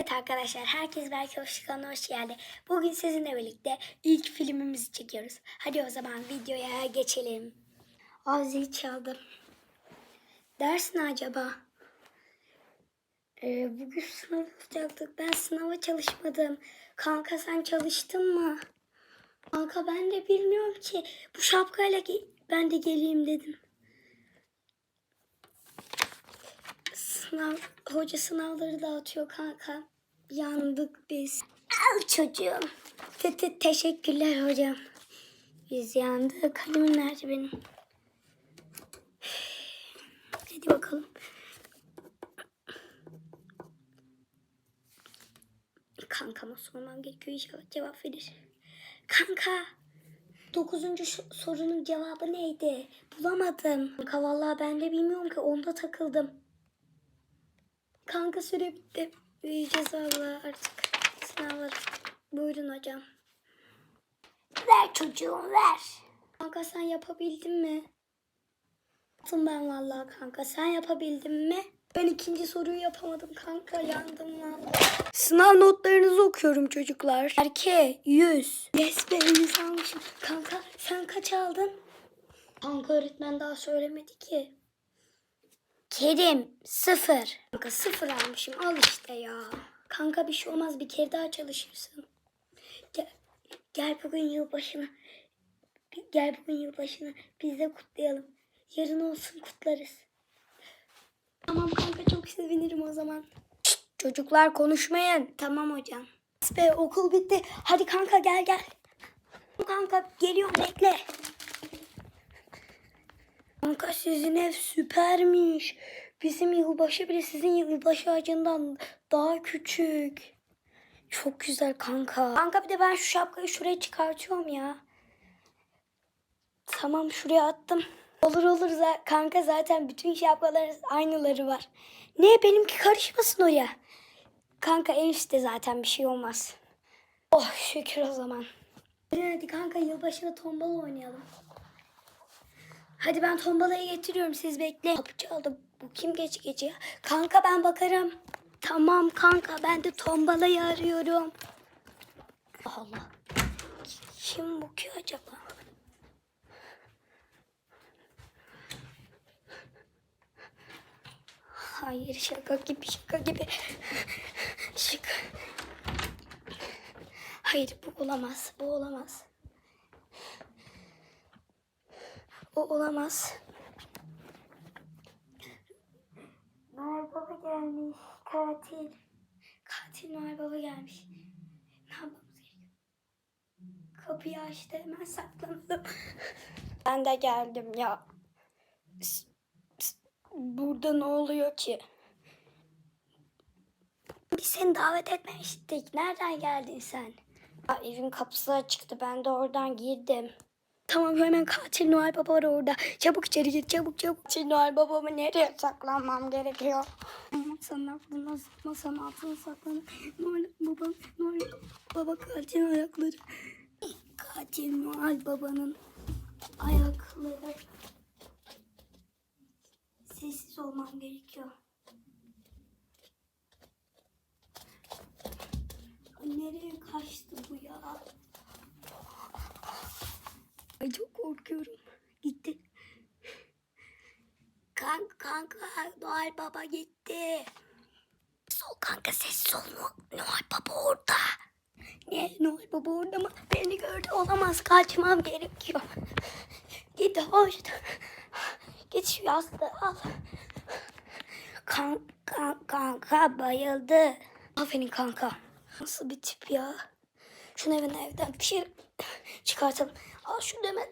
Evet arkadaşlar, herkes belki hoş kanalına hoş geldi. Bugün sizinle birlikte ilk filmimizi çekiyoruz. Hadi o zaman videoya geçelim. Aa zil çaldı. Ders ne acaba? Ee, bugün sınav yapacaktık. Ben sınava çalışmadım. Kanka sen çalıştın mı? Kanka ben de bilmiyorum ki. Bu şapkayla ben de geleyim dedim. Sınav, hoca sınavları dağıtıyor kanka. Yandık biz. Al çocuğum. Te te teşekkürler hocam. Biz yandık. Kalemim nerede benim? Hadi bakalım. Kankama sormam gerekiyor. İnşallah cevap verir. Kanka. Dokuzuncu sorunun cevabı neydi? Bulamadım. Kanka vallahi ben de bilmiyorum ki. Onda takıldım. Kanka süre bitti. Büyüyeceğiz valla artık. Sınavlar. Buyurun hocam. Ver çocuğum ver. Kanka sen yapabildin mi? Yaptım ben vallahi kanka. Sen yapabildin mi? Ben ikinci soruyu yapamadım kanka. Yandım valla. Sınav notlarınızı okuyorum çocuklar. Erke 100. Yes be 100 almışım. Kanka sen kaç aldın? Kanka öğretmen daha söylemedi ki. Kerim sıfır. Kanka sıfır almışım al işte ya. Kanka bir şey olmaz bir kere daha çalışırsın. Gel, gel bugün yılbaşına. Gel bugün yılbaşına biz de kutlayalım. Yarın olsun kutlarız. Tamam kanka çok sevinirim o zaman. Çocuklar konuşmayın. Tamam hocam. Be okul bitti. Hadi kanka gel gel. Kanka geliyorum bekle. Kanka sizin ev süpermiş. Bizim yılbaşı bile sizin yılbaşı ağacından daha küçük. Çok güzel kanka. Kanka bir de ben şu şapkayı şuraya çıkartıyorum ya. Tamam şuraya attım. Olur olur kanka zaten bütün şapkaların aynıları var. Ne benimki karışmasın oraya. Kanka en üstte zaten bir şey olmaz. Oh şükür o zaman. Hadi, kanka yılbaşına tombala oynayalım. Hadi ben tombalayı getiriyorum siz bekleyin. Kapı çaldı. Bu kim geç gece ya? Kanka ben bakarım. Tamam kanka ben de tombalayı arıyorum. Allah. Kim bu ki acaba? Hayır şaka gibi şaka gibi. Şaka. Hayır bu olamaz. Bu olamaz. O olamaz. Noel Baba gelmiş. Katil. Katil Noel Baba gelmiş. Ne yapmamız gerekiyor? Kapıyı açtı hemen saklandım. Ben de geldim ya. Burada ne oluyor ki? Biz seni davet etmemiştik. Nereden geldin sen? Aa, evin kapısı açıktı. Ben de oradan girdim. Tamam hemen katil Noel Baba var orada. Çabuk içeri gir çabuk çabuk. Katil Noel Babamı nereye saklanmam gerekiyor? Masanın altına, masanın altına saklanın. Noel Baba, Noel Baba katil ayakları. Katil Noel Baba'nın ayakları. Sessiz olmam gerekiyor. Ay, Nereye kaçtı bu ya? Ay çok korkuyorum. Gitti. Kanka kanka Noel Baba gitti. Sol kanka sessiz ol. No- Noel Baba orada. Ne Noel Baba orada mı? Beni gördü olamaz. Kaçmam gerekiyor. Git hoş. Git şu yastığı al. Kan, kan, kanka bayıldı. Aferin kanka. Nasıl bir tip ya? Şunu evin evden bir şey çıkartalım. Al şunu hemen.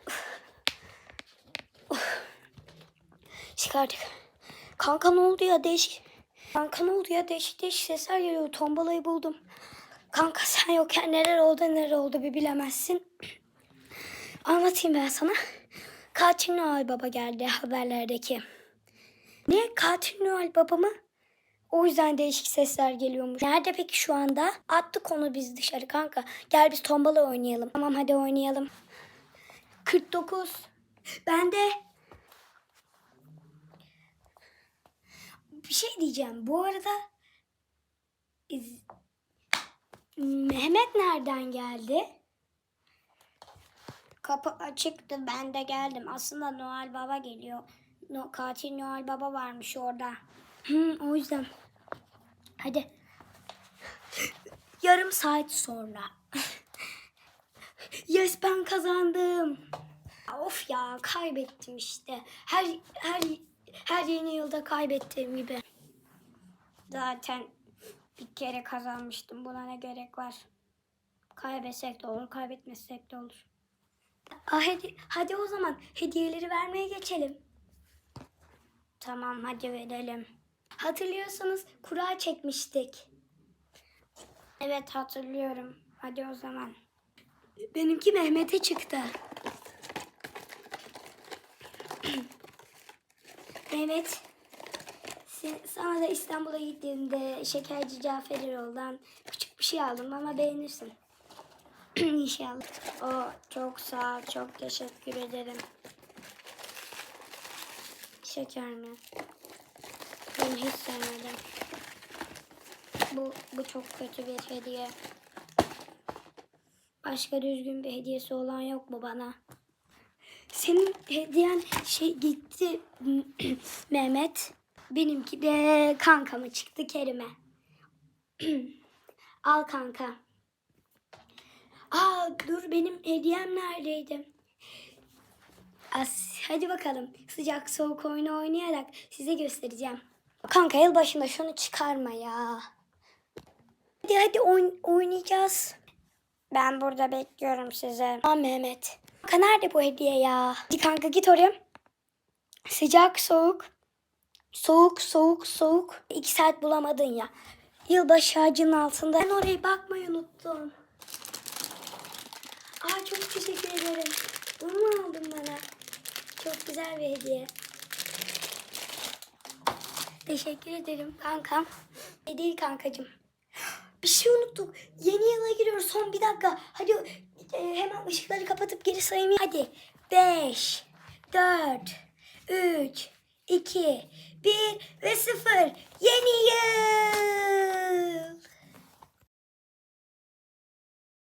Çıkardık. Kanka ne oldu ya değişik. Kanka ne oldu ya değişik değişik sesler geliyor. Tombalayı buldum. Kanka sen yokken neler oldu neler oldu bir bilemezsin. Anlatayım ben sana. Katil Noel Baba geldi haberlerdeki. Ne? Katil Noel Baba mı? O yüzden değişik sesler geliyormuş. Nerede peki şu anda? Attık onu biz dışarı kanka. Gel biz tombala oynayalım. Tamam hadi oynayalım. 49. Ben de. Bir şey diyeceğim. Bu arada İz- Mehmet nereden geldi? Kapı açıktı ben de geldim. Aslında Noel Baba geliyor. No, katil Noel Baba varmış orada. Hı, o yüzden. Hadi. Yarım saat sonra. yes ben kazandım. Of ya kaybettim işte. Her her her yeni yılda kaybettiğim gibi. Zaten bir kere kazanmıştım. Buna ne gerek var? Kaybetsek de olur, kaybetmesek de olur. Ah, hadi, hadi o zaman hediyeleri vermeye geçelim. Tamam hadi verelim. Hatırlıyorsanız kura çekmiştik. Evet hatırlıyorum. Hadi o zaman. Benimki Mehmet'e çıktı. Mehmet, sen- sana da İstanbul'a gittiğimde şekerci Cafer Erol'dan küçük bir şey aldım ama beğenirsin. İnşallah. O çok sağ ol, çok teşekkür ederim. Şeker mi? Ben hiç sevmedim. Bu, bu çok kötü bir hediye. Başka düzgün bir hediyesi olan yok mu bana? Senin hediyen şey gitti Mehmet. Benimki de kankama çıktı Kerime. Al kanka. Aa dur benim hediyem neredeydi? As, hadi bakalım sıcak soğuk oyunu oynayarak size göstereceğim. Kanka yıl başında şunu çıkarma ya. Hadi hadi oyn- oynayacağız. Ben burada bekliyorum sizi. Aa Mehmet. Kanka nerede bu hediye ya? Hadi kanka git oraya. Sıcak soğuk. Soğuk soğuk soğuk. İki saat bulamadın ya. Yılbaşı ağacının altında. Ben oraya bakmayı unuttum. Aa çok teşekkür ederim. Bunu mu aldın bana? Çok güzel bir hediye. Teşekkür ederim kankam. Ne değil kankacığım. Bir şey unuttuk. Yeni yıla giriyoruz. Son bir dakika. Hadi e, hemen ışıkları kapatıp geri sayayım. Hadi. 5, 4, 3, 2, 1 ve 0. Yeni yıl.